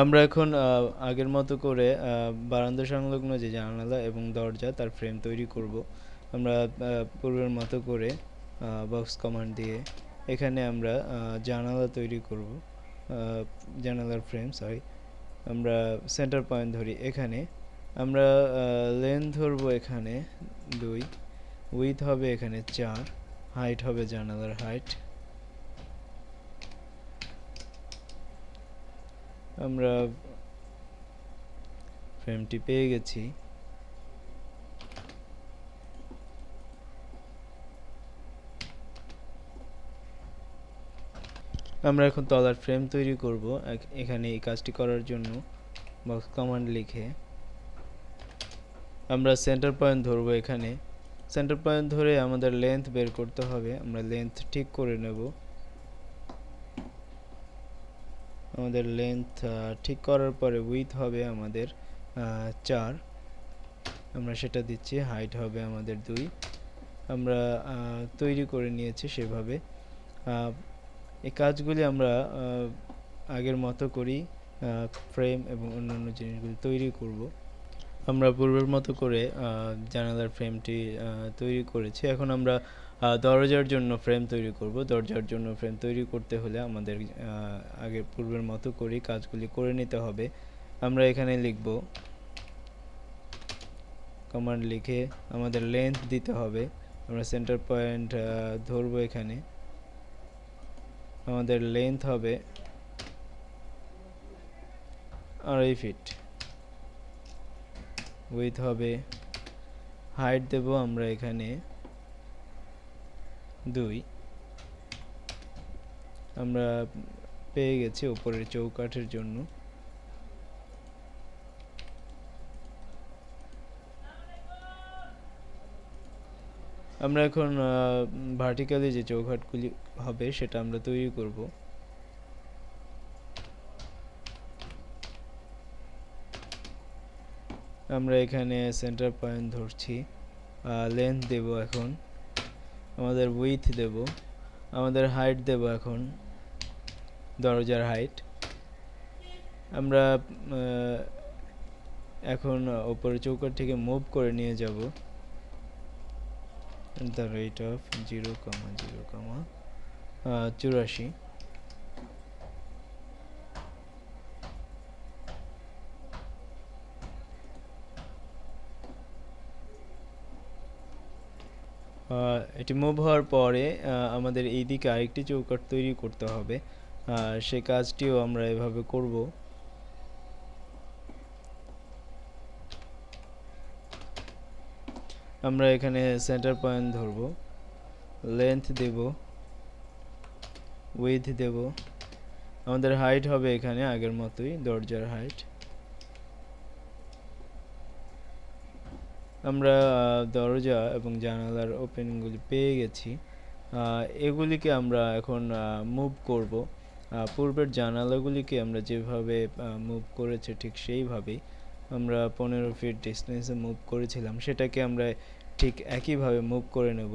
আমরা এখন আগের মতো করে বারান্দা সংলগ্ন যে জানালা এবং দরজা, তার ফ্রেম তৈরি করব। আমরা পূর্বের মতো করে বক্স কমান্ড দিয়ে এখানে আমরা জানালা তৈরি করব। জানালার ফ্রেম সরি আমরা সেন্টার পয়েন্ট ধরি এখানে। আমরা লেন্থ ধরবো এখানে দুই। উইথ হবে এখানে চার। হাইট হবে জানালার হাইট আমরা ফ্রেমটি পেয়ে গেছি। আমরা এখন তলার ফ্রেম তৈরি করব। এখানে এই কাজটি করার জন্য বক্স কমান্ড লিখে আমরা সেন্টার পয়েন্ট ধরবো এখানে। সেন্টার পয়েন্ট ধরে আমাদের লেন্থ বের করতে হবে। আমরা লেন্থ ঠিক করে নেব। আমাদের লেন্থ ঠিক করার পরে উইথ হবে আমাদের চার। আমরা সেটা দিচ্ছি হাইট হবে আমাদের দুই। আমরা তৈরি করে নিয়েছি সেভাবে। এই কাজগুলি আমরা আগের মতো করি ফ্রেম এবং অন্যান্য জিনিসগুলি তৈরি করব। আমরা পূর্বের মতো করে জানালার ফ্রেমটি তৈরি করেছি। এখন আমরা দরজার জন্য ফ্রেম তৈরি করব। দরজার জন্য ফ্রেম তৈরি করতে হলে আমাদের আগে পূর্বের মতো করেই কাজগুলি করে নিতে হবে। আমরা এখানে লিখব। কমান্ড লিখে আমাদের লেন্থ দিতে হবে। আমরা সেন্টার পয়েন্ট ধরবো এখানে। আমাদের লেন্থ হবে আড়াই ফিট উইথ হবে হাইট দেব আমরা এখানে। দুই। আমরা পেয়ে গেছি উপরের চৌকাঠের জন্য। আমরা এখন ভার্টিক্যালি যে চৌকাঠগুলি হবে সেটা আমরা তৈরি করব। আমরা এখানে সেন্টার পয়েন্ট ধরছি। লেন্থ দেব এখন। আমাদের উইথ দেব, আমাদের হাইট দেব এখন, দরজার হাইট আমরা এখন ওপরে চৌকার থেকে মুভ করে নিয়ে যাব। The rate of zero comma zero comma চুরাশি। এটি মুভ হওয়ার পরে আমাদের এই দিকে আরেকটি চৌকাঠ তৈরি করতে হবে। সে কাজটিও আমরা এভাবে করব। আমরা এখানে সেন্টার পয়েন্ট ধরব। লেন্থ দেব। উইথ দেব। আমাদের হাইট হবে এখানে আগের মতোই, দরজার হাইট আমরা দরজা এবং জানালার ওপেনগুলি পেয়ে গেছি। এগুলিকে আমরা এখন মুভ করব। পূর্বের জানালাগুলিকে আমরা যেভাবে মুভ করেছি ঠিক সেইভাবেই আমরা পনেরো ফিট ডিস্টেন্সে মুভ করেছিলাম। সেটাকে আমরা ঠিক একইভাবে মুভ করে নেব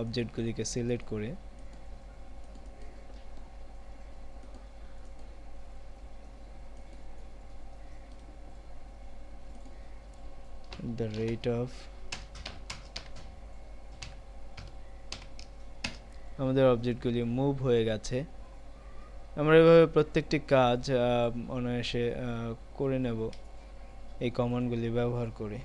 অবজেক্টগুলিকে সিলেক্ট করে। The rate of আমাদের অবজেক্টগুলি মুভ হয়ে গেছে। আমরা এভাবে প্রত্যেকটি কাজ অনায়াসে করে নেব। এই কমান্ডগুলি ব্যবহার করে।